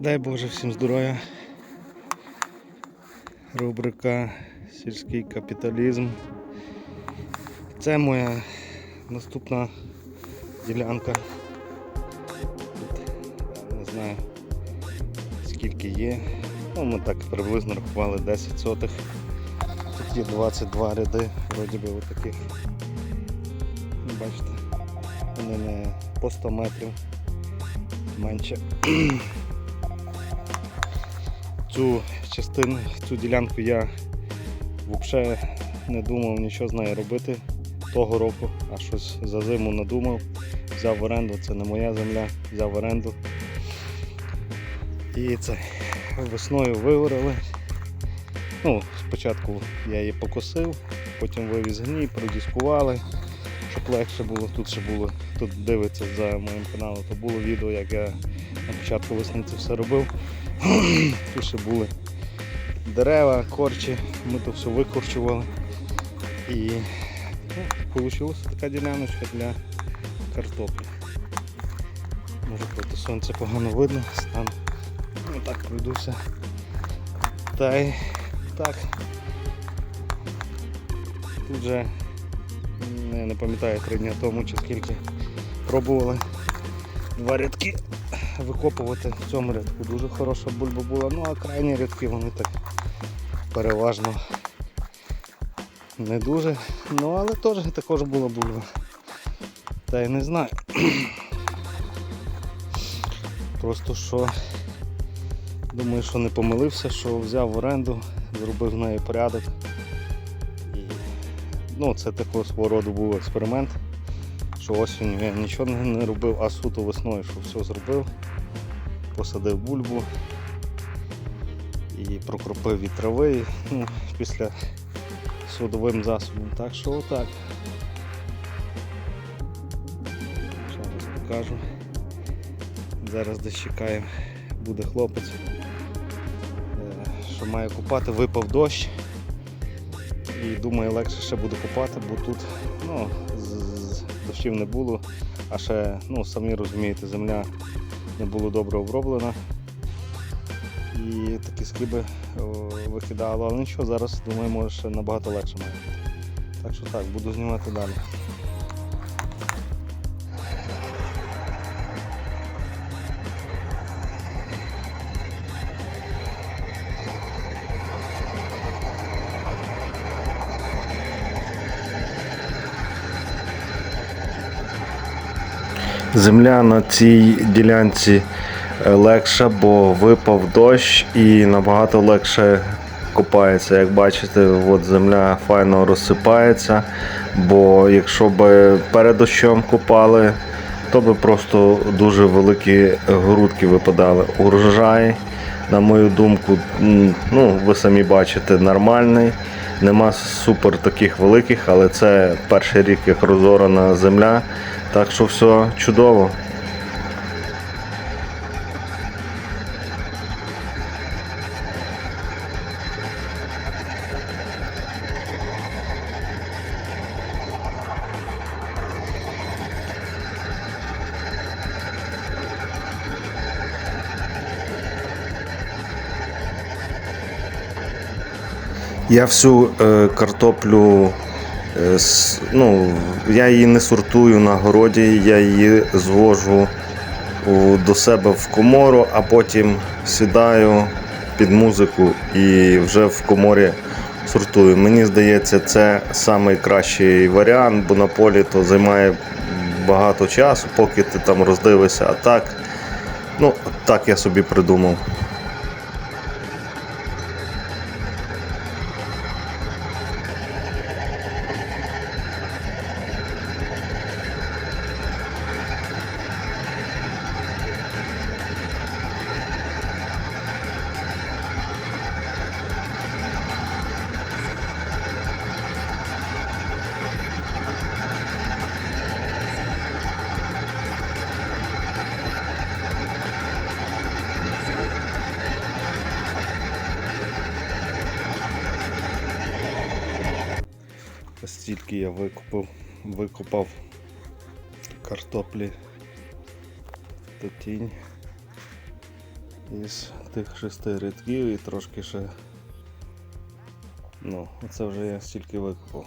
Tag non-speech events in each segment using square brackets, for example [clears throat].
Дай Боже всім здоров'я. Рубрика Сільський капіталізм. Це моя наступна ділянка. Не знаю скільки є. Ну, ми так приблизно рахували 10 сотих. Тут є 22 ряди, вроді би отаких. Бачите, вони не по 100 метрів менше. Цю частину, цю ділянку я взагалі не думав нічого з нею робити того року, а щось за зиму надумав. Взяв в оренду, це не моя земля, взяв в оренду. І це весною виорали. Ну, спочатку я її покосив, потім вивіз гній, продіскували, щоб легше було. Тут ще було, тут дивиться за моїм каналом, то було відео, як я на початку весни це все робив. [clears throat] Тут ще були дерева, корчі, ми то все викорчували. І ну, вийшла така діляночка для картоплі. Може проти сонця погано видно, стану. Ну так пройдуся. Та й так. Тут вже не, не пам'ятаю три дні тому чи скільки пробували два рядки викопувати в цьому рядку. Дуже хороша бульба була, ну а крайні рядки вони так переважно не дуже. Ну але теж також була бульба. Та й не знаю. Просто що думаю, що не помилився, що взяв в оренду, зробив в неї порядок. Ну, це такого свого роду був експеримент, що осінню я нічого не- робив, а суто весною, що все зробив, посадив бульбу і прокропив від трави ну, після судовим засобом. Так що отак. Раз покажу. Зараз десь чекаємо, буде хлопець, е, що має купати, випав дощ. І думаю, легше ще буде купати, бо тут ну, дощів не було, а ще, ну, самі розумієте, земля не була добре оброблена. І такі скиби викидало, але нічого, зараз думаю, може ще набагато легше має. Так що так, буду знімати далі. Земля на цій ділянці е, легша, бо випав дощ і набагато легше копається. Як бачите, от земля файно розсипається, бо якщо б перед дощом копали, то би просто дуже великі грудки випадали. Урожай, на мою думку, ну, ви самі бачите, нормальний. Нема супер таких великих, але це перший рік як розорана земля. Так що все чудово. Я всю е, картоплю, е, ну, я її не сортую на городі, я її звожу до себе в комору, а потім сідаю під музику і вже в коморі сортую. Мені здається, це найкращий варіант, бо на полі то займає багато часу, поки ти там роздивишся. А так, ну, так я собі придумав. Стільки я викупив, викопав картоплі до тінь. із тих шести рядків і трошки ще. Ну, це вже я стільки викопав.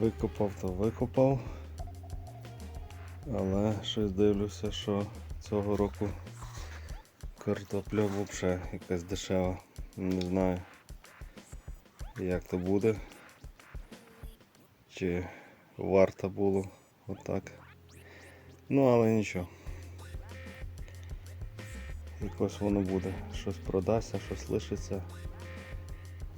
Викопав то викопав. Але щось дивлюся, що цього року картопля взагалі якась дешева. Не знаю як то буде. Чи варто було отак. Ну але нічого. Якось воно буде. Щось продасться, щось лишиться.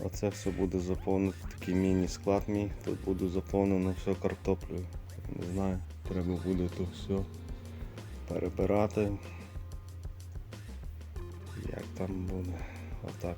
Оце все буде заповнено, такий міні-склад мій. Тут буде заповнено все картоплею. Не знаю, треба буде тут все перебирати. Як там буде. Отак.